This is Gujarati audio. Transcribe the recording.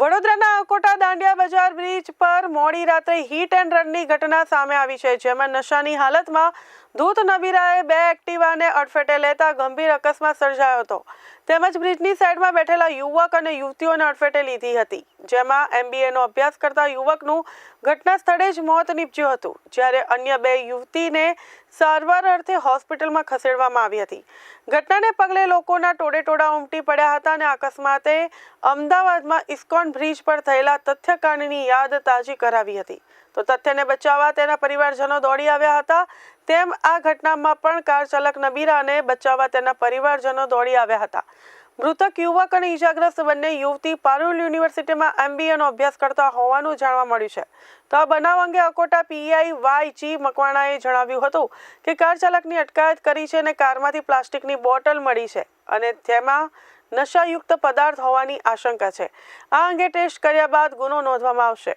વડોદરાના અકોટા દાંડિયા બજાર બ્રિજ પર મોડી રાત્રે હિટ એન્ડ રનની ઘટના સામે આવી છે, જેમાં નશાની હાલતમાં ધૂત નબીરાએ બે એક્ટિવાને અડફેટે લેતા ગંભીર અકસ્માત સર્જાયો હતો. તેમજ બ્રિજની સાઈડમાં બેઠેલા યુવક અને યુવતીઓને અડફેટે લીધી હતી, જેમાં એમબીએનો અભ્યાસ કરતા યુવકનું ઘટના સ્થળે જ મોત નીપજ્યું હતું. જ્યારે અન્ય બે યુવતીને સારવાર અર્થે હોસ્પિટલમાં ખસેડવામાં આવી હતી. ઘટનાને પગલે લોકોના ટોડેટોડા ઉમટી પડ્યા હતા અને અકસ્માતે અમદાવાદમાં ઇસ્કોન બ્રિજ પર થયેલા તથ્યકાંડની યાદ તાજી કરાવી હતી. તો તથ્યને બચાવવા તેના પરિવારજનો દોડી આવ્યા હતા. તેમ આ ઘટનામાં પણ કાર ચાલક નબીરાને બચાવવા તેના પરિવારજનો દોડી આવ્યા હતા. મૃતક યુવક અને ઈજાગ્રસ્ત બંને યુવતી પારુલ યુનિવર્સિટીમાં એમબીએનો અભ્યાસ કરતા હોવાનું જાણવા મળ્યું છે. તો આ બનાવ અંગે અકોટા પીઆઈ વાય જી મકવાણાએ જણાવ્યું હતું કે કાર ચાલકની અટકાયત કરી છે અને કારમાંથી પ્લાસ્ટિકની બોટલ મળી છે અને તેમાં નશાયુક્ત પદાર્થ હોવાની આશંકા છે. આ અંગે ટેસ્ટ કર્યા બાદ ગુનો નોંધવામાં આવશે.